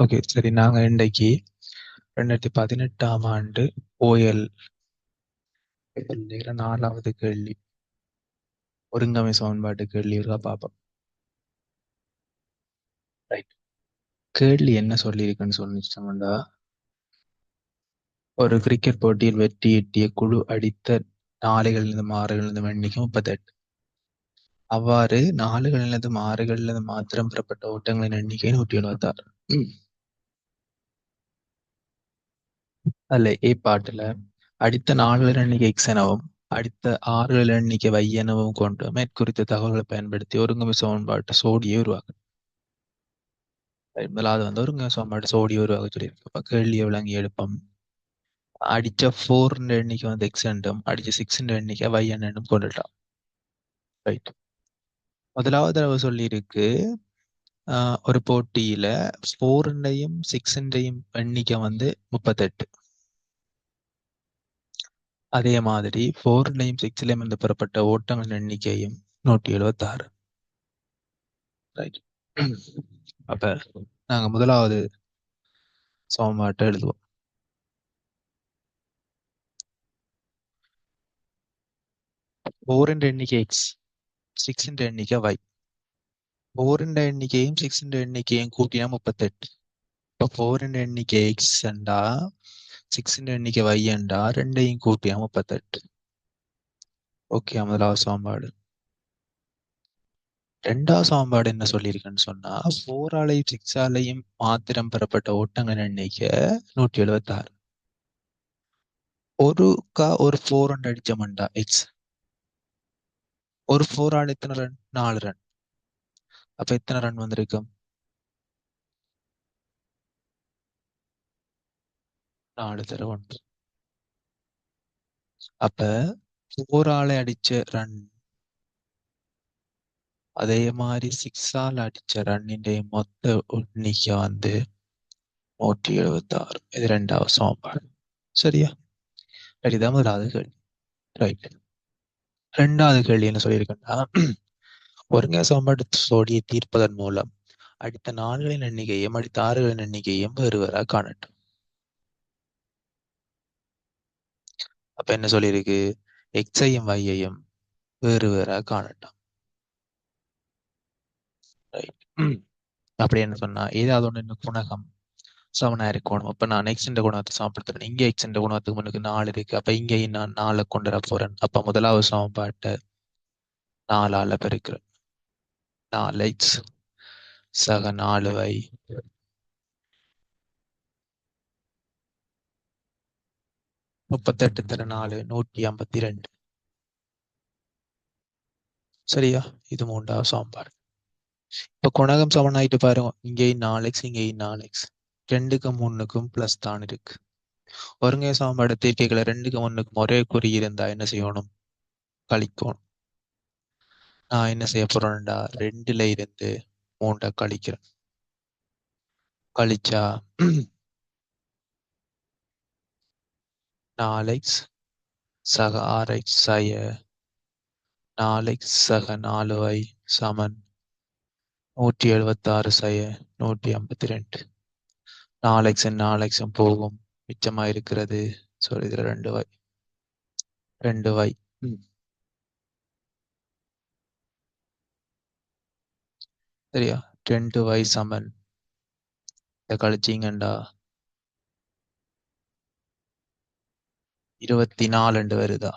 Okay சரி நாங்கள் இன்றைக்கு ரெண்டாயிரத்தி பதினெட்டாம் ஆண்டு ஓஎல் நாலாவது கேள்வி. ஒருங்கமை சமன்பாட்டு கேள்வி இருக்கா பார்ப்போம். ரைட் கேள்வி என்ன சொல்லியிருக்குன்னு சொன்னிச்சோம்டா ஒரு கிரிக்கெட் போட்டியில் வெற்றி எட்டிய குழு அடித்த நாடுகளிலிருந்து ஆறுகளிலிருந்து எண்ணிக்கை முப்பத்தெட்டு. அவ்வாறு நாடுகளிலிருந்து ஆறுகளிலிருந்து மாத்திரம் பெறப்பட்ட ஓட்டங்களின் எண்ணிக்கை நூற்றி எழுபத்தாறு அதுல ஏ பாட்டுல அடித்த நாடுகளின் எண்ணிக்கை எக்ஸ் எனவும் அடித்த ஆறுகளின் எண்ணிக்கை வை எனவும் கொண்டு மேற்குறித்த தகவல்களை பயன்படுத்தி ஒருங்கமை சமன்பாட்டு சோடியை உருவாக்கு முதலாவது வந்து ஒருங்கமை சமன்பாட்டு சோடியை உருவாக்க சொல்லியிருக்கு. அப்ப கேள்வியை விளங்கி எழுப்பம். அடிச்ச ஃபோர் எண்ணிக்கை வந்து எக்ஸ் என்றும் அடிச்ச சிக்ஸ் எண்ணிக்கை வை என்னும் கொண்டுட்டான். ரைட் முதலாவது தடவை சொல்லியிருக்கு ஒரு போட்டியில ஃபோர்ண்டையும் சிக்ஸ்ண்டையும் எண்ணிக்கை வந்து முப்பத்தெட்டு. அதே மாதிரி ஃபோர்லையும் சிக்ஸ்லையும் இருந்து பெறப்பட்ட ஓட்டங்களின் எண்ணிக்கையும் நூற்றி எழுபத்தாறு ரைட் அப்ப நாங்க முதலாவது சமன்பாட்டை எழுதுவோம். ஃபோரின் எண்ணிக்கை எக்ஸ் சிக்ஸின் எண்ணிக்கை வை ஃபோரின் எண்ணிக்கையும் சிக்ஸின் எண்ணிக்கையும் கூட்டினா முப்பத்தெட்டு. இப்போ ஃபோரின் எண்ணிக்கை எக்ஸ் என்றா சிக்ஸின் எண்ணிக்கை வையண்டா ரெண்டையும் கூட்டியா முப்பத்தெட்டு ஓகே முதலாவது சமன்பாடு. ரெண்டாவது சமன்பாடு என்ன சொல்லியிருக்குன்னு சொன்னா ஃபோராலையும் சிக்ஸாலையும் மாத்திரம் பெறப்பட்ட ஓட்டங்கள் எண்ணிக்கை நூற்றி எழுபத்தி ஆறு ஒரு கா ஒரு ஃபோர் ரன் அடிச்சோம்டா எக்ஸ் ஒரு ஃபோர் ஆள் எத்தனை ரன் நாலு ரன் அப்ப எத்தனை ரன் வந்திருக்கும்? நாலு தர ஒன்று. அப்ப ஃபோர் ஆளை அடிச்ச ரன் அதே மாதிரி சிக்ஸ் ஆள் அடிச்ச ரன்னின் மொத்த எண்ணிக்கை வந்து நூற்றி எழுபத்தி ஆறு இது ரெண்டாவது சமன்பாடு. சரியா? இதான் முதலாவது கேள்வி. ரைட் ரெண்டாவது கேள்வி என்ன சொல்லியிருக்கேன்னா ஒருங்க சமன்பாடு சோடியை தீர்ப்பதன் மூலம் அடித்த நாள்களின் எண்ணிக்கையும் அடித்த ஆறுகளின் எண்ணிக்கையும் வேறுவராக காணட்டும். அப்ப என்ன சொல்லியிருக்கு? எக்ஸையும் வையையும் வேறு வேற காணட்டும். அப்படி என்ன சொன்னா ஏதாவது ஒண்ணு குணகம் சமனா இருக்கணும் அப்ப நான் எக்ஸ் என்ற குணத்தை சமப்படுத்துறேன் இங்க எக்ஸ் என்ற குணத்துக்கு முன்னுக்கு நாலு இருக்கு. அப்ப இங்கேயும் நான் நாலு கொண்டு வர போறேன். அப்ப முதலாவது சமன்பாட்டை நாலால பெருக்கிறேன். நாலு எக்ஸ் சக நாலு வை முப்பத்தெட்டு தர நாலு நூற்றி ஐம்பத்தி ரெண்டு சரியா? இது மூன்றாவது சாம்பார். இப்ப குணகம் சமனாயிட்டு பாருங்க இங்கேயும் நாலு எக்ஸ் இங்கேயும் நாலு எக்ஸ் ரெண்டுக்கும் மூணுக்கும் பிளஸ் தான் இருக்கு. ஒருங்க சாம்பாடு தீர்க்கைகளை ரெண்டுக்கும் ஒண்ணுக்கும் ஒரே குறி இருந்தா என்ன செய்யணும்? கழிக்கணும். நான் என்ன செய்ய போறேன்டா? ரெண்டுல இருந்து மூன்றை கழிக்கிறேன். கழிச்சா எக்ஸ் சக எக்ஸ் சய எக்ஸ் சக நாலு ஐ சமன். நூற்றி எழுபத்தி ஆறு சய நூற்றி ஐம்பத்தி ரெண்டு நாலு எக்ஸும் போகும். மிச்சமா இருக்கிறது ஸோ இதுல ரெண்டு வை. ரெண்டு வை. சரியா? ரெண்டு வை சமன். இதை கழிச்சிங்கண்டா. இருபத்தி நாலு வருதா?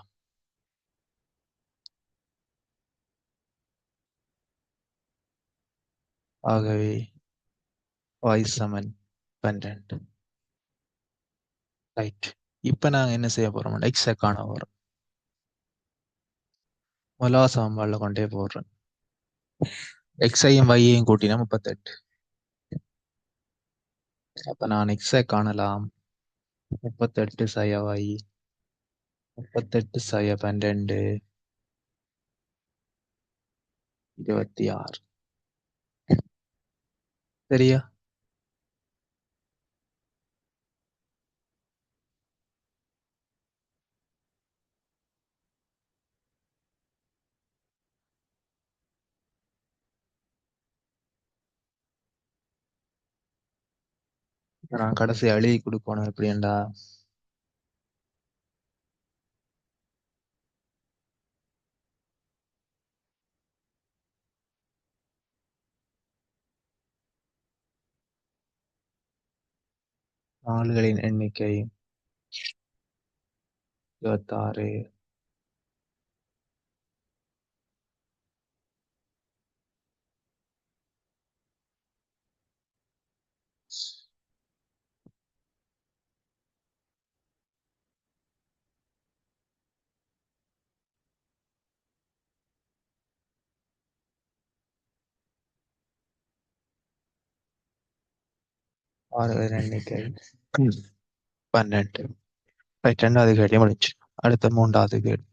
ஆகவே y சமன் பன்னெண்டு ரைட் இப்ப நாங்க என்ன செய்ய போறோம்? எக்ஸ காண போறோம். முதலா சமன்பாடுல கொண்டே போடுறேன் எக்ஸையும் வையையும் கூட்டினா முப்பத்தெட்டு. அப்ப நான் எக்ஸை காணலாம் முப்பத்தெட்டு சைய வை முப்பத்தெட்டு சாய பன்னெண்டு இருபத்தி ஆறு சரியா நான் கடைசி எழுதி கொடுக்கணும் எப்படின்டா நாள்களின் எண்ணிக்கை இருபத்தாறு. ஆறுகளின் எண்ணிக்கை பன்னெண்டு ரைட் ரெண்டாவது கேள்வி முடிச்சு அடுத்த மூன்றாவது கேள்வி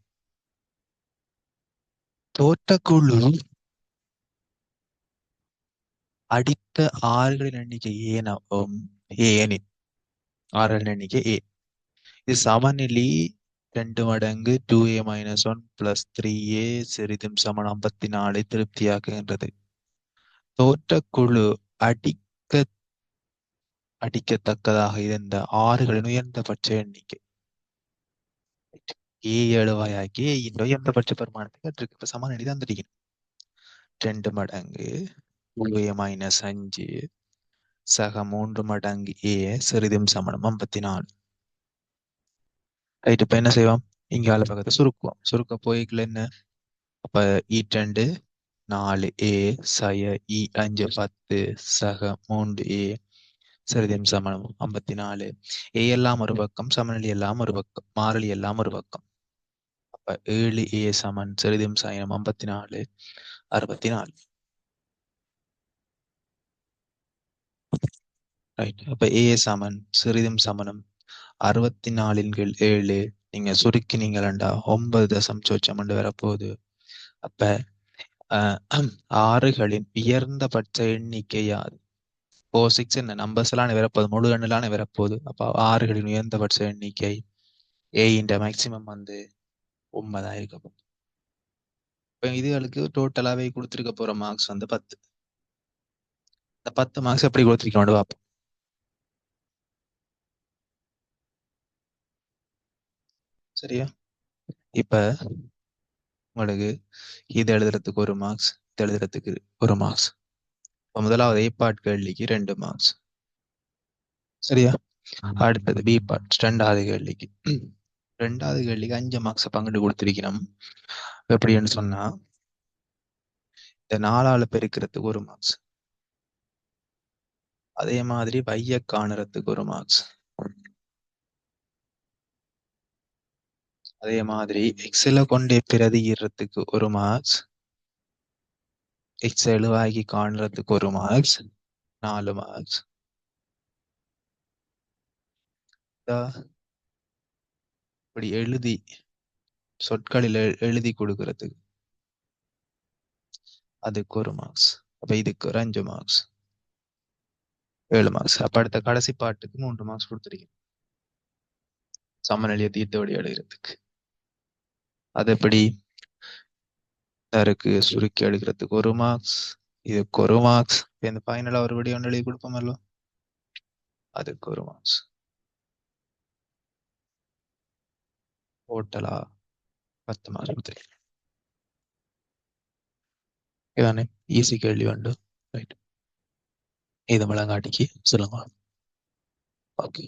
தோட்டக்குழு அடித்த ஆறுகளின் எண்ணிக்கை ஏனாகும் ஏனின் ஆறுகளின் எண்ணிக்கை ஏ இது சமநிலி ரெண்டு மடங்கு two a minus one plus three a சிறிதும் சமன் ஐம்பத்தி நாலு திருப்தியாக்குகின்றது தோற்றக்குழு அடிக்க அடிக்கத்தக்கதாக இருந்த ஆறுகளின் உயர்ந்தபட்ச எண்ணிக்கை. ஏ எழுவாயாக்கி இந்த உயர்ந்தபட்ச பெருமானத்துக்கு இருக்கு இப்ப சமநிலை தான் தெரியும் ரெண்டு மடங்கு ஏ மைனஸ் அஞ்சு சக மூன்று மடங்கு ஏ சிறிதும் சமணம் ஐம்பத்தி நாலு ரைட் இப்ப என்ன செய்வோம்? இங்கால பக்கத்தை சுருக்குவோம். சுருக்க போய்க்குள்ள என்ன? அப்ப e இ ரெண்டு நாலு ஏ சய e இ அஞ்சு பத்து சக மூன்று ஏ சிறிதும் சமணம் ஐம்பத்தி நாலு ஏ எல்லாம் ஒரு பக்கம் சமநிலை எல்லாம் ஒரு பக்கம் மாறிலி எல்லாம் ஒரு பக்கம். அப்ப ஏழு ஏ சமன் சிறிதும் சயனம் ஐம்பத்தி நாலு அறுபத்தி நாலு ரைட் அப்ப ஏ சமன் சிறிதும் சமனம் அறுபத்தி நாலின் கீழ் ஏழு. நீங்க சுருக்கினீங்களா ஒன்பது தசம் சொச்சம் வரப்போகுது. அப்ப ஆறுகளின் உயர்ந்தபட்ச எண்ணிக்கை யாது ஃபோர் சிக்ஸ் இந்த நம்பர்ஸ் எல்லாம் வரப்போகுது முழு எண்ணலான வரப்போகுது அப்போ ஆறுகளின் உயர்ந்தபட்ச எண்ணிக்கை ஏ இந்த மேக்சிமம் வந்து ஒன்பதா இருக்க போகுது. இப்போ இதுகளுக்கு டோட்டலாவே கொடுத்துருக்க போற மார்க்ஸ் வந்து பத்து. இந்த பத்து மார்க்ஸ் எப்படி கொடுத்துருக்கோம் பார்ப்போம். சரியா? இப்ப உங்களுக்கு இது எழுதுறதுக்கு ஒரு மார்க்ஸ் இது எழுதுறதுக்கு ஒரு மார்க்ஸ் முதலாவது ஏ பார்ட் கேள்விக்கு ரெண்டு மார்க்ஸ் சரியா? அடுத்தது பி பார்ட் ரெண்டாவது கேள்விக்கு. ரெண்டாவது கேள்விக்கு அஞ்சு மார்க்ஸ் பங்கிட்டு கொடுத்திருக்கிறோம். எப்படின்னு சொன்னா இந்த நாலால பெருக்கிறதுக்கு ஒரு மார்க்ஸ் அதே மாதிரி வைய காணுறதுக்கு ஒரு மார்க்ஸ் அதே மாதிரி எக்ஸல கொண்டே பிரதியிடுறதுக்கு ஒரு மார்க்ஸ் எக்ஸ் எழுவாகி காணுறதுக்கு ஒரு மார்க்ஸ் நாலு மார்க்ஸ் இப்படி எழுதி சொற்களில் எழுதி கொடுக்கறதுக்கு அதுக்கு ஒரு மார்க்ஸ் அப்ப இதுக்கு ஒரு அஞ்சு மார்க்ஸ் ஏழு மார்க்ஸ் அப்ப அடுத்த கடைசி பாட்டுக்கு மூன்று மார்க்ஸ் கொடுத்துருக்கேன் சமநிலையை தீர்த்த வழி எழுதுறதுக்கு அது எப்படி இருக்கு சுருக்கி எடுக்கிறதுக்கு ஒரு மார்க்ஸ் இதுக்கு ஒரு மார்க்ஸ் இந்த ஃபைனலாக ஒரு விடியோ எழுதி கொடுப்போமல்லோ அதுக்கு ஒரு மார்க்ஸ் ஹோட்டலா பத்து மார்க்ஸ் கொடுத்துருக்கேன் இதானே? ஈஸி கேள்வி உண்டு. ரைட் இது முழங்காட்டிக்கு சொல்லுங்க. ஓகே